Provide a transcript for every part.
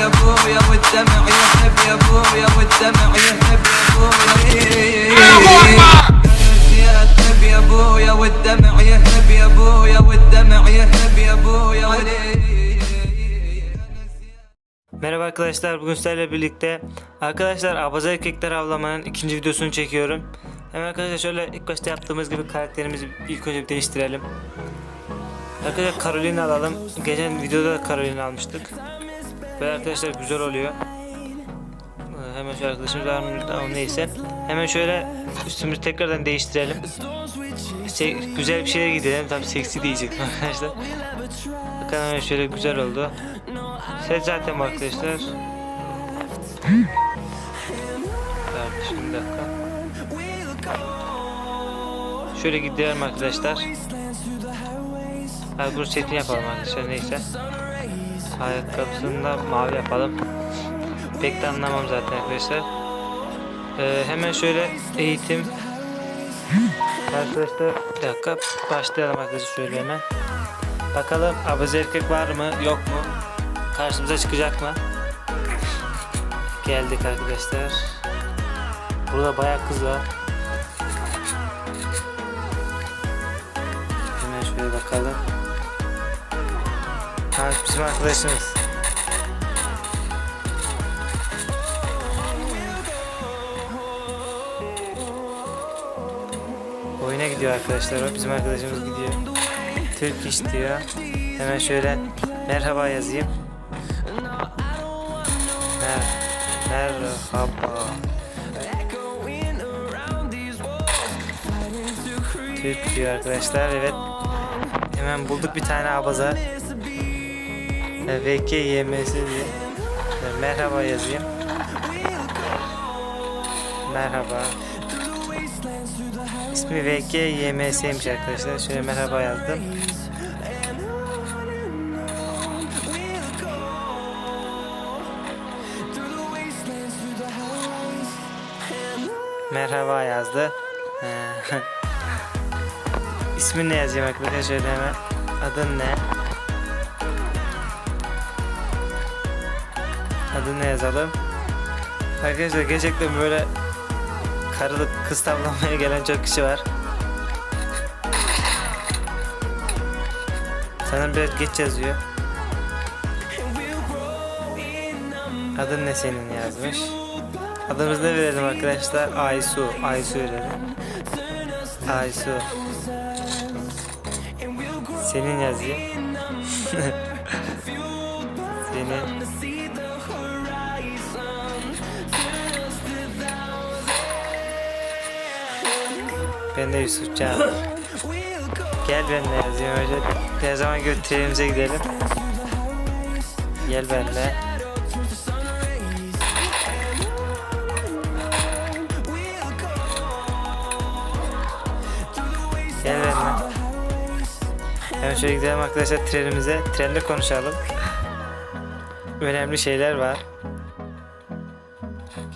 يا ابويا والدمع يهب يا ابويا والدمع يهب يا ابويا يا تهب يا ابويا والدمع يهب يا ابويا والدمع يهب يا ابويا Merhaba arkadaşlar bugün sizlerle birlikte arkadaşlar abaza erkekler avlamanın ikinci videosunu çekiyorum. Hemen arkadaşlar şöyle ilk başta yaptığımız gibi karakterimizi ilk önce bir değiştirelim. Arkadaşlar Caroline alalım. Geçen videoda da Caroline almıştık. Ve arkadaşlar güzel oluyor. Hemen şu arkadaşımız var mı? Tamam neyse. Hemen şöyle üstümüzü tekrardan değiştirelim. Se- güzel bir şeye gidelim. Tabii seksi diyecektim arkadaşlar. Bakın hemen şöyle güzel oldu. Set zaten arkadaşlar. Kardeşim dakika. Şöyle gidelim arkadaşlar. Hadi bunu setini yapalım arkadaşlar neyse. Ayakkabısını da mavi yapalım. Pek de anlamam zaten arkadaşlar. Ee, hemen şöyle eğitim. Arkadaşlar bir dakika başlayalım arkadaşlar şöyle hemen. Bakalım abaza erkek var mı yok mu? Karşımıza çıkacak mı? Geldik arkadaşlar. Burada bayağı kız var. Hemen şöyle bakalım. Ha bizim arkadaşımız. Oyuna gidiyor arkadaşlar. o Bizim arkadaşımız gidiyor. Türk iş diyor. Hemen şöyle merhaba yazayım. Mer merhaba. Türk diyor arkadaşlar. Evet. Hemen bulduk bir tane abaza. E, VK YMS diye. E, Merhaba yazayım. Merhaba. İsmi VK YMS'ymiş arkadaşlar. Şöyle merhaba yazdım. Merhaba yazdı. Ee, İsmin ne yazayım arkadaşlar şöyle hemen. Adın ne? Adın ne yazalım? Arkadaşlar gerçekten böyle karılık kız tavlamaya gelen çok kişi var. Sanırım biraz geç yazıyor. Adın ne senin yazmış. Adımızı ne verelim arkadaşlar? Aysu. Aysu verelim. Aysu. Senin yazayım. Senin. Ben de Yusuf Can. Gel benimle yazayım önce. Ne zaman götüreyimize gidelim. Gel benimle. Gel benimle. Hemen şöyle gidelim arkadaşlar trenimize. Trende konuşalım. Önemli şeyler var.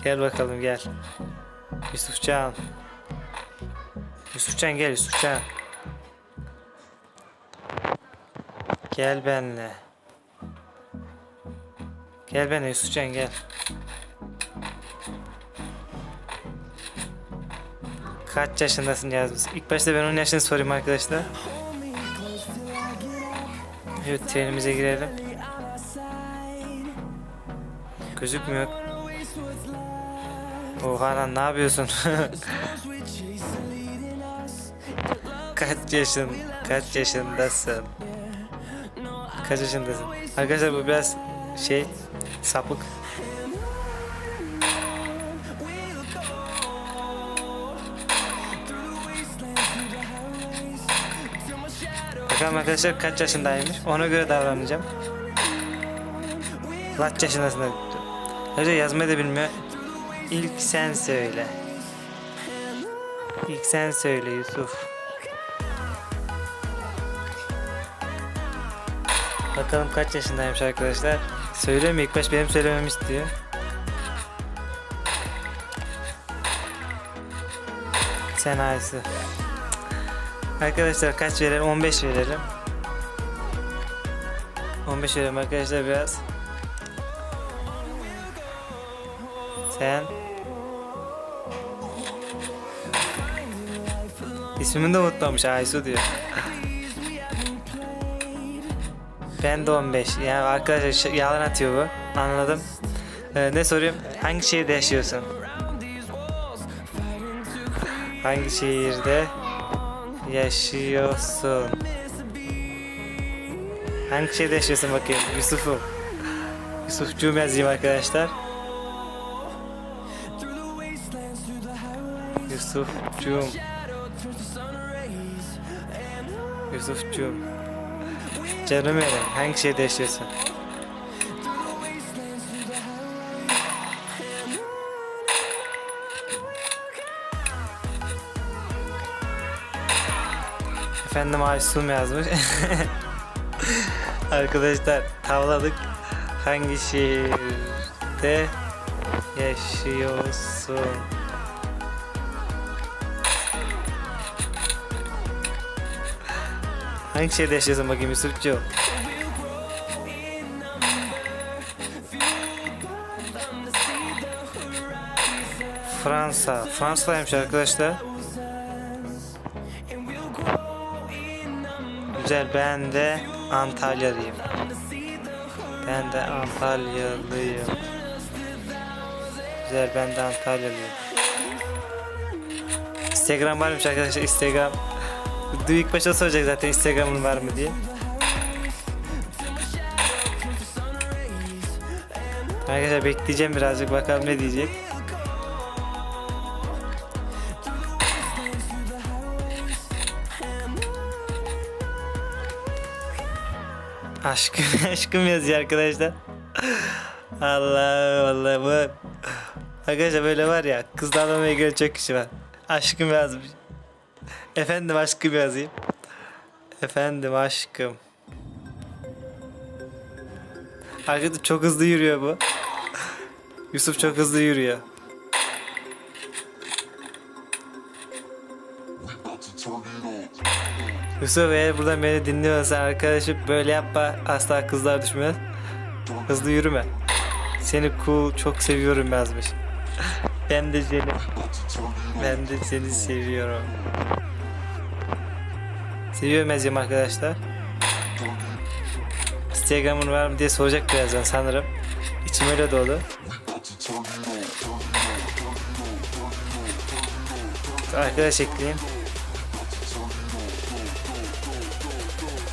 Gel bakalım gel. Yusufcan. Yusufcan gel Yusufcan. Gel benimle. Gel benimle Yusufcan gel. Kaç yaşındasın yazmış. İlk başta ben onun yaşını sorayım arkadaşlar. Evet trenimize girelim. Gözükmüyor. Oha lan ne yapıyorsun? kaç yaşın kaç yaşındasın? Kaç yaşındasın? Arkadaşlar bu biraz şey sapık. Bakalım arkadaşlar kaç yaşındaymış. Ona göre davranacağım. Kaç yaşındasın? Arkadaşlar yazmayı da bilmiyor. İlk sen söyle. İlk sen söyle Yusuf. Bakalım kaç yaşındaymış arkadaşlar. Söylüyor mu? İlk baş benim söylememi istiyor. Sen Aysu. Arkadaşlar kaç verelim? 15 verelim. 15 verelim arkadaşlar biraz. Sen İsmini de unutmamış Aysu diyor. Ben de 15. Yani arkadaşlar yalan atıyor bu. Anladım. Ee, ne sorayım? Hangi şehirde yaşıyorsun? Hangi şehirde yaşıyorsun? Hangi şehirde yaşıyorsun bakayım? Yusuf'um. Yusufcuğum yazayım arkadaşlar. Yusufcuğum. Yusufcuğum. Canım benim. Hangi şehirde yaşıyorsun? Efendim Aysun yazmış. Arkadaşlar tavladık. Hangi şehirde yaşıyorsun? Hangi şehirde yaşıyorsun bakayım Yusufcuğum? Fransa. Fransa'ymış arkadaşlar. Güzel ben de Antalyalıyım. Ben de Antalyalıyım. Güzel ben de Antalyalıyım. Instagram varmış arkadaşlar Instagram. İlk başta soracak zaten Instagram'ın var mı diye. Arkadaşlar bekleyeceğim birazcık bakalım ne diyecek. Aşkım aşkım yazıyor arkadaşlar. Allah Allah bu. Arkadaşlar böyle var ya kızlarla ilgili çok kişi var. Aşkım yazmış. Efendim aşkım yazayım. Efendim aşkım. Arkadaşlar çok hızlı yürüyor bu. Yusuf çok hızlı yürüyor. Yusuf eğer buradan beni dinliyorsan arkadaşım böyle yapma asla kızlar düşmez. Hızlı yürüme. Seni cool çok seviyorum yazmış. Ben de seni ben de seni seviyorum. Seviyorum yazayım arkadaşlar. Instagram'ın var mı diye soracak birazdan sanırım. İçim öyle dolu. Arkadaş ekleyeyim.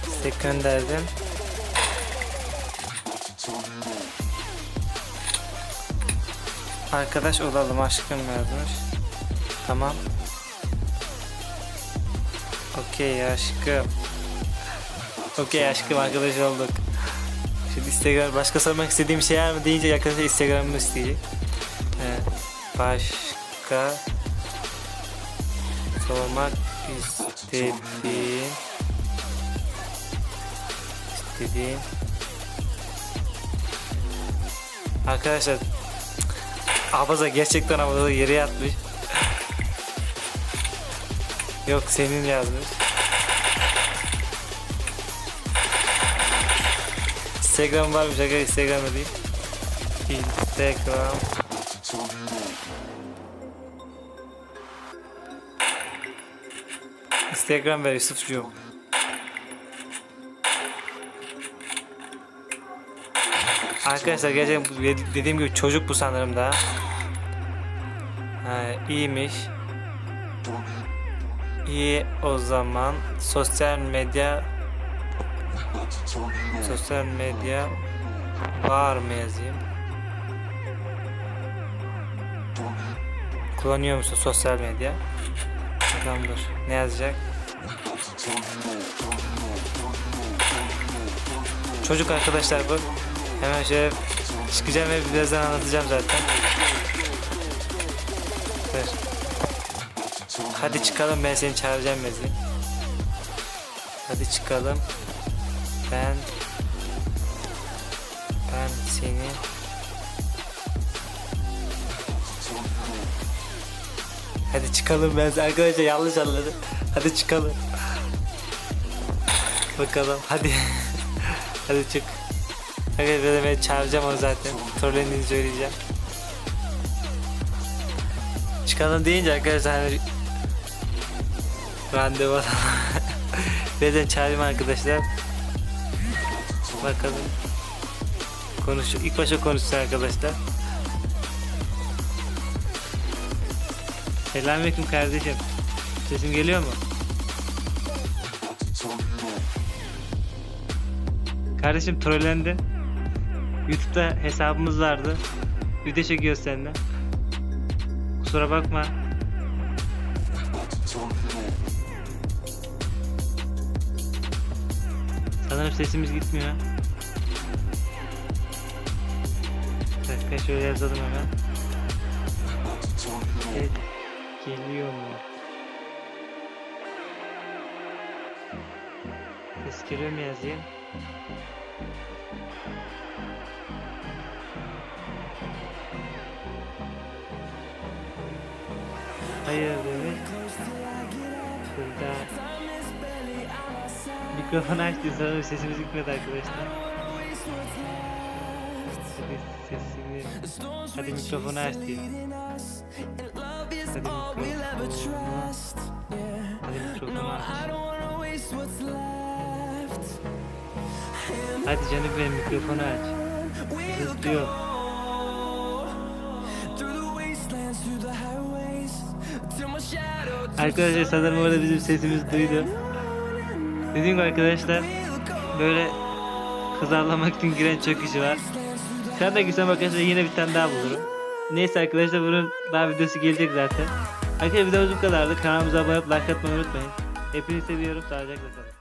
İstek gönderdim. Arkadaş olalım aşkım yazmış. Tamam. Okey aşkım. Okey aşkım arkadaş olduk. Şimdi Instagram başka sormak istediğim şey var mı deyince arkadaşlar Instagram'ımı isteyecek. Başka sormak istediğim istediğim Arkadaşlar Abaza gerçekten Abaza yere yatmış. Yok senin yazmış. Instagram varmış arkadaşlar Instagram'ı değil. Instagram. Instagram ver Yusufcuğum. Arkadaşlar gerçekten dediğim gibi çocuk bu sanırım. Ha, iyiymiş. İyi o zaman sosyal medya sosyal medya var mı yazayım? Kullanıyor musun sosyal medya? Bakalım dur. Ne yazacak? Çocuk arkadaşlar bu. Hemen şöyle çıkacağım ve birazdan anlatacağım zaten. Dur. Hadi çıkalım ben seni çağıracağım Mezi. Hadi çıkalım. Ben ben seni Hadi çıkalım ben arkadaşlar yanlış anladım. Hadi çıkalım. Bakalım hadi. hadi çık. Arkadaşlar ben çağıracağım onu zaten. Trollendiğini söyleyeceğim. Çıkalım deyince arkadaşlar hani randevu alalım. Beden çağırayım arkadaşlar. Bakalım. Konuş, ilk başta konuşsun arkadaşlar. Selamünaleyküm kardeşim. Sesim geliyor mu? Kardeşim trollendi. YouTube'da hesabımız vardı. Video çekiyoruz seninle. Kusura bakma. Sanırım sesimiz gitmiyor. Bir dakika şöyle yazalım hemen. Evet, geliyor mu? Ses geliyor mu yazayım? Hayır demek. Burada mikrofon açtı sanırım sesimiz gitmedi arkadaşlar. Hadi sesini Hadi mikrofonu aç diyor. Hadi mikrofonu Hadi mikrofonu aç. Hadi canım benim mikrofonu aç. Zıplıyor. Arkadaşlar sanırım orada bizim sesimiz duydu. Dediğim gibi arkadaşlar böyle kız avlamak için giren çok kişi var. Sen de gitsem arkadaşlar yine bir tane daha bulurum. Neyse arkadaşlar bunun daha videosu gelecek zaten. Arkadaşlar videomuz bu kadardı. Kanalımıza abone olup like atmayı unutmayın. Hepinizi seviyorum. Sağlıcakla kalın.